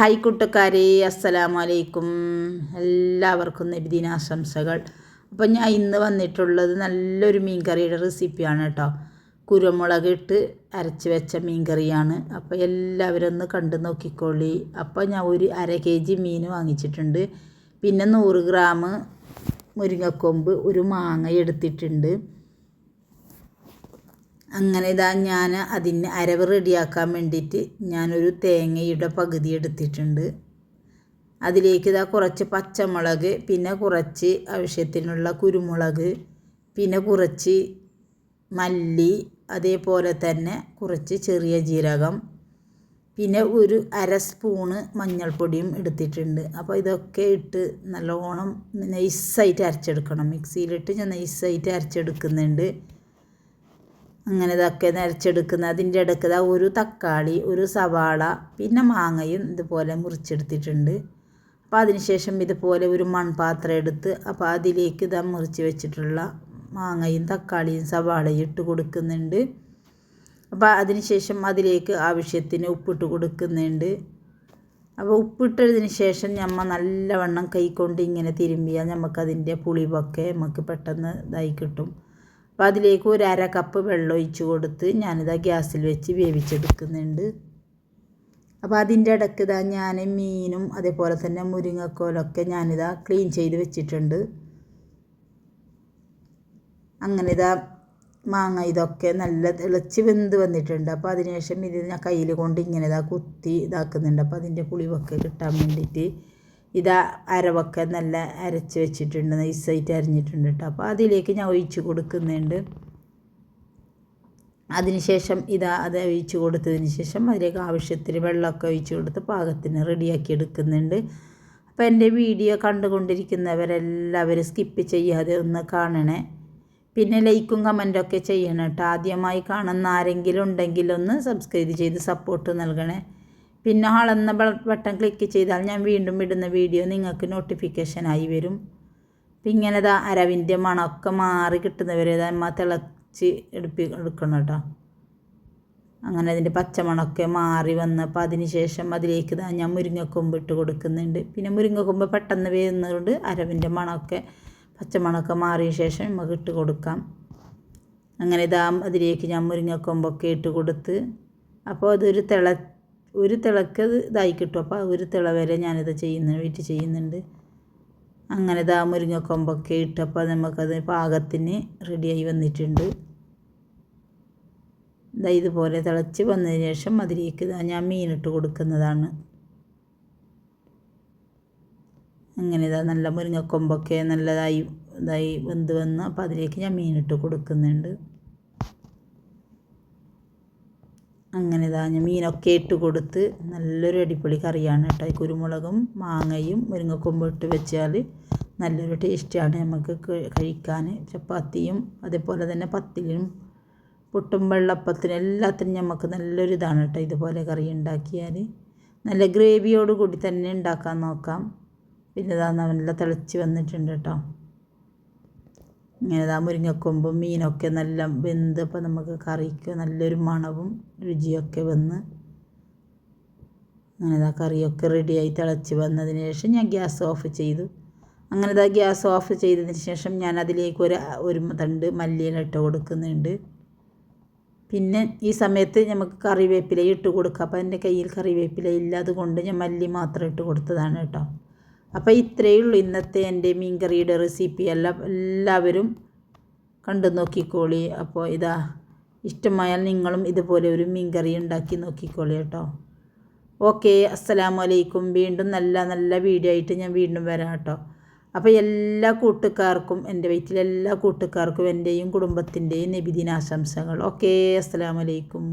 Hi കൂട്ടുകാരെ അസ്സലാമു അലൈക്കും എല്ലാവർക്കും നബിദിനാശംസകൾ. അപ്പോൾ ഞാൻ ഇന്ന് വന്നിട്ടുള്ളത് നല്ലൊരു മീൻകറിയുടെ റെസിപ്പിയാണ് കേട്ടോ കുരുമുളക് ഇട്ട് അരച്ച് വെച്ച മീൻകറിയാണ്. അപ്പോൾ എല്ലാവരും ഒന്ന് കണ്ടു നോക്കിക്കോളി. അപ്പോൾ ഞാൻ ഒരു അര കെ ജി മീൻ വാങ്ങിച്ചിട്ടുണ്ട്. പിന്നെ നൂറ് ഗ്രാം മുരിങ്ങക്കൊമ്പ് ഒരു മാങ്ങ എടുത്തിട്ടുണ്ട്. അങ്ങനെ ഇതാ ഞാൻ അതിന് അരവ് റെഡിയാക്കാൻ വേണ്ടിയിട്ട് ഞാനൊരു തേങ്ങയുടെ പകുതി എടുത്തിട്ടുണ്ട്. അതിലേക്ക് ഇതാ കുറച്ച് പച്ചമുളക് പിന്നെ കുറച്ച് ആവശ്യത്തിനുള്ള കുരുമുളക് പിന്നെ കുറച്ച് മല്ലി അതേപോലെ തന്നെ കുറച്ച് ചെറിയ ജീരകം പിന്നെ ഒരു അര സ്പൂണ് മഞ്ഞൾപ്പൊടിയും എടുത്തിട്ടുണ്ട്. അപ്പോൾ ഇതൊക്കെ ഇട്ട് നല്ലോണം നൈസായിട്ട് അരച്ചെടുക്കണം. മിക്സിയിലിട്ട് ഞാൻ നൈസായിട്ട് അരച്ചെടുക്കുന്നുണ്ട്. അങ്ങനെ ഇതൊക്കെ നരച്ചെടുക്കുന്ന അതിന്റെ ഇടയ്ക്ക് ഒരു തക്കാളി ഒരു സവാള പിന്നെ മാങ്ങയും ഇതുപോലെ മുറിച്ചെടുത്തിട്ടുണ്ട്. അപ്പോൾ അതിനുശേഷം ഇതുപോലെ ഒരു മൺപാത്രം എടുത്ത് അപ്പോൾ അതിലേക്ക് ഇതാ മുറിച്ച് വെച്ചിട്ടുള്ള മാങ്ങയും തക്കാളിയും സവാളയും ഇട്ട് കൊടുക്കുന്നുണ്ട്. അപ്പോൾ അതിനുശേഷം അതിലേക്ക് ആവശ്യത്തിന് ഉപ്പിട്ട് കൊടുക്കുന്നുണ്ട്. അപ്പോൾ ഉപ്പിട്ടതിന് ശേഷം നമ്മൾ നല്ലവണ്ണം കൈകൊണ്ട് ഇങ്ങനെ തിരുമ്പിയാൽ നമുക്കതിന്റെ പുളിവൊക്കെ നമുക്ക് പെട്ടെന്ന് ഇതായി കിട്ടും. അപ്പോൾ അതിലേക്ക് ഒരു അര കപ്പ് വെള്ളം ഒഴിച്ച് കൊടുത്ത് ഞാനിതാ ഗ്യാസിൽ വെച്ച് വേവിച്ചെടുക്കുന്നുണ്ട്. അപ്പോൾ അതിന്റെ ഇടയ്ക്ക് ഇതാ ഞാൻ മീനും അതേപോലെ തന്നെ മുരിങ്ങക്കോലൊക്കെ ഞാനിതാ ക്ലീൻ ചെയ്ത് വെച്ചിട്ടുണ്ട്. അങ്ങനെ ഇതാ മാങ്ങ ഇതൊക്കെ നല്ല തിളച്ച് വെന്ത് വന്നിട്ടുണ്ട്. അപ്പോൾ അതിനുശേഷം ഇത് ഞാൻ കയ്യിൽ കൊണ്ട് ഇങ്ങനെ ഇതാ കുത്തി ഇതാക്കുന്നുണ്ട്. അപ്പോൾ അതിന്റെ പുളിവൊക്കെ കിട്ടാൻ വേണ്ടിയിട്ട് ഇതാ അരവൊക്കെ നല്ല അരച്ച് വെച്ചിട്ടുണ്ട് നൈസായിട്ട് അരിഞ്ഞിട്ടുണ്ട് കേട്ടോ അപ്പോൾ അതിലേക്ക് ഞാൻ ഒഴിച്ച് കൊടുക്കുന്നുണ്ട്. അതിനുശേഷം ഇതാ അത് ഒഴിച്ച് കൊടുത്തതിന് ശേഷം അതിലേക്ക് ആവശ്യത്തിന് വെള്ളമൊക്കെ ഒഴിച്ച് കൊടുത്ത് പാകത്തിന് റെഡിയാക്കി എടുക്കുന്നുണ്ട്. അപ്പോൾ എന്റെ വീഡിയോ കണ്ടുകൊണ്ടിരിക്കുന്നവരെല്ലാവരും സ്കിപ്പ് ചെയ്യാതെ ഒന്ന് കാണണേ. പിന്നെ ലൈക്കും ഒക്കെ ചെയ്യണം കേട്ടോ ആദ്യമായി കാണുന്ന ആരെങ്കിലും ഉണ്ടെങ്കിൽ ഒന്ന് സബ്സ്ക്രൈബ് ചെയ്ത് സപ്പോർട്ട് നൽകണേ. പിന്നെ ആളെന്ന ബട്ടൺ ക്ലിക്ക് ചെയ്താൽ ഞാൻ വീണ്ടും ഇടുന്ന വീഡിയോ നിങ്ങൾക്ക് നോട്ടിഫിക്കേഷനായി വരും. അപ്പം ഇങ്ങനെ ഇതാ അരവിന്റെ മണമൊക്കെ മാറി കിട്ടുന്നവരെ അമ്മ തിളച്ച് എടുപ്പി എടുക്കണം കേട്ടോ. അങ്ങനെ അതിന്റെ പച്ചമണമൊക്കെ മാറി വന്നപ്പോൾ അതിന് ശേഷം അതിലേക്ക് ഇതാ ഞാൻ മുരിങ്ങക്കൊമ്പ് ഇട്ട് കൊടുക്കുന്നുണ്ട്. പിന്നെ മുരിങ്ങക്കൊമ്പ് പെട്ടെന്ന് വരുന്നതുകൊണ്ട് അരവിന്റെ മണമൊക്കെ പച്ചമണമൊക്കെ മാറിയ ശേഷം നമുക്ക് ഇട്ട് കൊടുക്കാം. അങ്ങനെ ഇതാ അതിലേക്ക് ഞാൻ മുരിങ്ങക്കൊമ്പൊക്കെ ഇട്ട് കൊടുത്ത് അപ്പോൾ അതൊരു തിള ഒരു തിളക്ക് ഇതായി കിട്ടും. അപ്പോൾ ഒരു തിള വരെ ഞാനിത് ചെയ്യുന്ന വെയിറ്റ് ചെയ്യുന്നുണ്ട്. അങ്ങനെ ഇതാ മുരിങ്ങക്കൊമ്പൊക്കെ ഇട്ടപ്പോൾ നമുക്കത് പാകത്തിന് റെഡിയായി വന്നിട്ടുണ്ട്. ഇതാ ഇതുപോലെ തിളച്ച് വന്നതിന് ശേഷം അതിലേക്ക് ഞാൻ മീനിട്ട് കൊടുക്കുന്നതാണ്. അങ്ങനെ ഇതാ നല്ല മുരിങ്ങക്കൊമ്പൊക്കെ നല്ലതായി ഇതായി വെന്ത് വന്ന് അപ്പോൾ അതിലേക്ക് ഞാൻ മീനിട്ട് കൊടുക്കുന്നുണ്ട്. അങ്ങനെ ഇതാ മീനൊക്കെ ഇട്ട് കൊടുത്ത് നല്ലൊരു അടിപൊളി കറിയാണ് കേട്ടോ. കുരുമുളകും മാങ്ങയും മുരിങ്ങക്കൊമ്പും ഇട്ട് വെച്ചാൽ നല്ലൊരു ടേസ്റ്റാണ് നമുക്ക് കഴിക്കാൻ. ചപ്പാത്തിയും അതേപോലെ തന്നെ പത്തിലും പുട്ടും വെള്ളപ്പത്തിനും എല്ലാത്തിനും നമുക്ക് നല്ലൊരു ഇതാണ് കേട്ടോ ഇതുപോലെ കറി ഉണ്ടാക്കിയാൽ. നല്ല ഗ്രേവിയോട് കൂടി തന്നെ ഉണ്ടാക്കാൻ നോക്കാം. പിന്നെ ഇതാ നല്ല തിളച്ച് വന്നിട്ടുണ്ട് കേട്ടോ. ഇങ്ങനെ ഇതാ മുരിങ്ങക്കൊമ്പും മീനൊക്കെ നല്ല വെന്ത് അപ്പോൾ നമുക്ക് കറിക്ക് നല്ലൊരു മണവും രുചിയൊക്കെ വന്ന് അങ്ങനെ ഇതാ കറിയൊക്കെ റെഡിയായി തിളച്ച് വന്നതിന് ശേഷം ഞാൻ ഗ്യാസ് ഓഫ് ചെയ്തു. അങ്ങനെ ഇതാ ഗ്യാസ് ഓഫ് ചെയ്തതിന് ശേഷം ഞാൻ അതിലേക്ക് ഒരു ഒരു തണ്ട് മല്ലിയില ഇട്ട് കൊടുക്കുന്നുണ്ട്. പിന്നെ ഈ സമയത്ത് നമുക്ക് കറിവേപ്പില ഇട്ട് കൊടുക്കാം. അപ്പോൾ എന്റെ കയ്യിൽ കറിവേപ്പില ഇല്ല. അതുകൊണ്ട് ഞാൻ മല്ലി മാത്രം ഇട്ട് കൊടുത്തതാണ് കേട്ടോ. അപ്പോൾ ഇത്രയേ ഉള്ളൂ ഇന്നത്തെ എന്റെ മീൻകറിയുടെ റെസിപ്പി എല്ലാം എല്ലാവരും കണ്ടു നോക്കിക്കോളി. അപ്പോൾ ഇതാ ഇഷ്ടമായാൽ നിങ്ങളും ഇതുപോലെ ഒരു മീൻകറി ഉണ്ടാക്കി നോക്കിക്കോളി കേട്ടോ. ഓക്കെ അസ്സലാമലൈക്കും. വീണ്ടും നല്ല നല്ല വീഡിയോ ആയിട്ട് ഞാൻ വീണ്ടും വരാം കേട്ടോ. അപ്പോൾ എല്ലാ കൂട്ടുകാർക്കും എന്റെ വീട്ടിലെ എല്ലാ കൂട്ടുകാർക്കും എന്റെയും കുടുംബത്തിന്റെയും നബിദിനാശംസകൾ. ഓക്കെ അസ്സലാമലൈക്കും.